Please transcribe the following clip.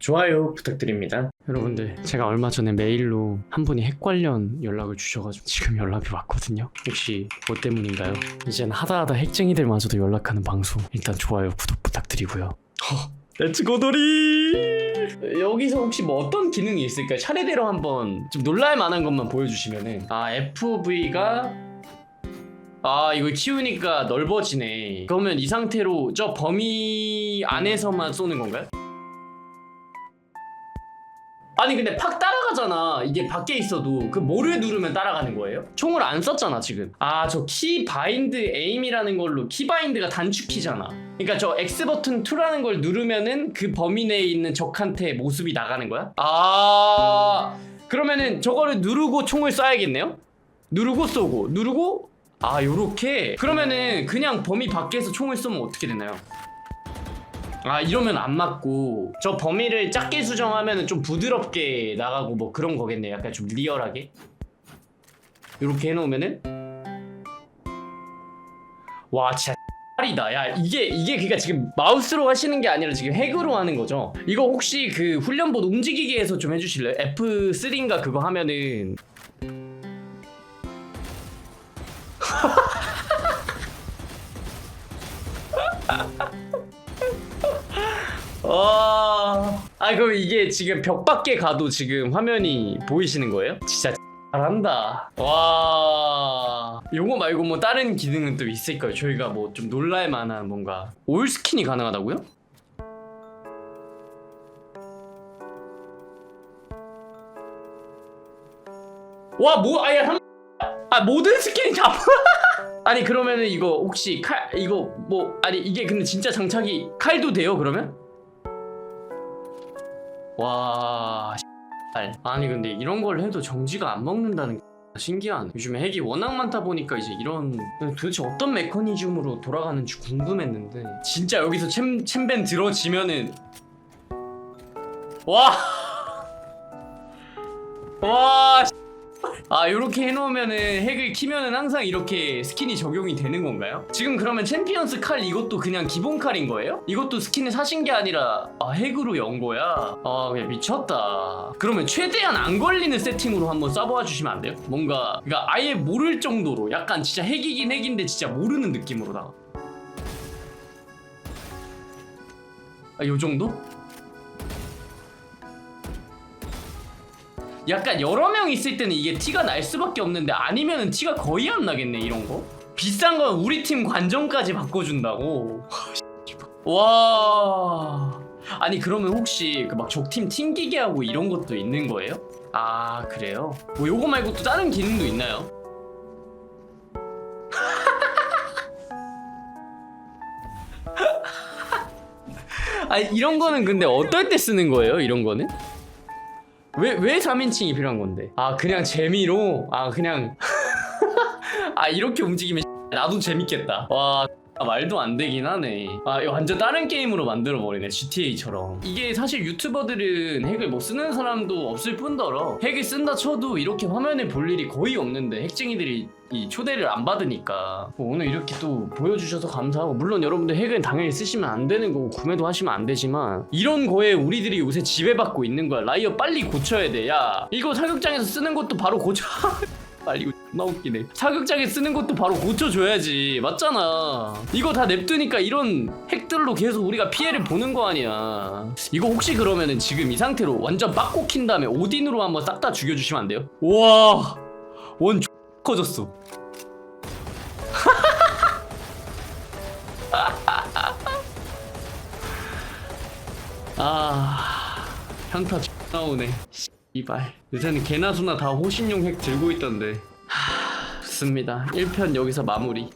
좋아요 부탁드립니다. 여러분들 제가 얼마 전에 메일로 한 분이 핵 관련 연락을 주셔가지고 지금 연락이 왔거든요. 혹시 뭐 때문인가요? 이젠 하다하다 핵쟁이들마저도 연락하는 방송 일단 좋아요 구독 부탁드리고요. 렛츠고돌이 여기서 혹시 뭐 어떤 기능이 있을까요? 차례대로 한번 좀 놀랄 만한 것만 보여주시면은 아 FV가 아 이거 키우니까 넓어지네 그러면 이 상태로 저 범위 안에서만 쏘는 건가요? 아니 근데 팍 따라가잖아 이게 밖에 있어도 그 뭐를 누르면 따라가는 거예요? 총을 안 썼잖아 지금 아 저 키 바인드 에임이라는 걸로 키 바인드가 단축 키잖아 그러니까 저 X 버튼 2라는 걸 누르면은 그 범위 내에 있는 적한테 모습이 나가는 거야? 아 그러면은 저거를 누르고 총을 쏴야겠네요? 누르고 쏘고 누르고 아 요렇게 그러면은 그냥 범위 밖에서 총을 쏘면 어떻게 되나요? 아 이러면 안 맞고 저 범위를 작게 수정하면 좀 부드럽게 나가고 뭐 그런 거겠네 약간 좀 리얼하게. 이렇게 해놓으면은. 와 진짜 X이다. 야 이게 이게 그니까 지금 마우스로 하시는 게 아니라 지금 핵으로 하는 거죠? 이거 혹시 그 훈련봇 움직이게 해서 좀 해주실래요? F3인가 그거 하면은 아 그럼 이게 지금 벽 밖에 가도 지금 화면이 보이시는 거예요? 진짜 잘한다. 와. 요거 말고 뭐 다른 기능은 또 있을까요? 저희가 뭐 좀 놀랄 만한 뭔가 올 스킨이 가능하다고요? 와, 뭐 아야 한 아, 모든 스킨이 다 아니 그러면은 이거 혹시 칼 이거 뭐 아니 이게 근데 진짜 장착이 칼도 돼요 그러면? 와. 아니 근데 이런 걸 해도 정지가 안 먹는다는 게 신기하네 요즘에 핵이 워낙 많다 보니까 이제 이런 도대체 어떤 메커니즘으로 돌아가는지 궁금했는데. 진짜 여기서 챔, 챔벤 들어지면은. 와! 와, 아 이렇게 해놓으면은 핵을 키면은 항상 이렇게 스킨이 적용이 되는 건가요? 지금 그러면 챔피언스 칼 이것도 그냥 기본 칼인 거예요? 이것도 스킨을 사신 게 아니라 아 핵으로 연 거야? 아 그냥 미쳤다 그러면 최대한 안 걸리는 세팅으로 한번 쏴보아 주시면 안 돼요? 뭔가 그러니까 아예 모를 정도로 약간 진짜 핵이긴 핵인데 진짜 모르는 느낌으로다가 아 요 정도? 약간 여러 명 있을 때는 이게 티가 날 수밖에 없는데 아니면은 티가 거의 안 나겠네 이런 거 비싼 건 우리 팀 관전까지 바꿔준다고 와 아니 그러면 혹시 그 막 적팀 튕기게 하고 이런 것도 있는 거예요? 아 그래요? 뭐 요거 말고 또 다른 기능도 있나요? 아니 이런 거는 근데 어떨 때 쓰는 거예요 이런 거는? 왜, 왜 3인칭이 필요한 건데? 아, 그냥 재미로? 아, 그냥. 아, 이렇게 움직이면 나도 재밌겠다. 와. 아, 말도 안 되긴 하네. 아, 이거 완전 다른 게임으로 만들어버리네. GTA처럼. 이게 사실 유튜버들은 핵을 뭐 쓰는 사람도 없을 뿐더러 핵을 쓴다 쳐도 이렇게 화면에 볼 일이 거의 없는데 핵쟁이들이 이 초대를 안 받으니까 뭐 오늘 이렇게 또 보여주셔서 감사하고 물론 여러분들 핵은 당연히 쓰시면 안 되는 거고 구매도 하시면 안 되지만 이런 거에 우리들이 요새 지배받고 있는 거야 라이어 빨리 고쳐야 돼야 이거 사격장에서 쓰는 것도 바로 고쳐 빨리 존나 웃기네. 사격장에 쓰는 것도 바로 고쳐줘야지. 맞잖아. 이거 다 냅두니까 이런 핵들로 계속 우리가 피해를 보는 거 아니야. 이거 혹시 그러면은 지금 이 상태로 완전 빡고 킨 다음에 오딘으로 한번 싹 다 죽여주시면 안 돼요? 우와. 원 X 커졌어. 아 현타 X 나오네 이발. 요새는 개나 소나 다 호신용 핵 들고 있던데. 하 좋습니다. 1편 여기서 마무리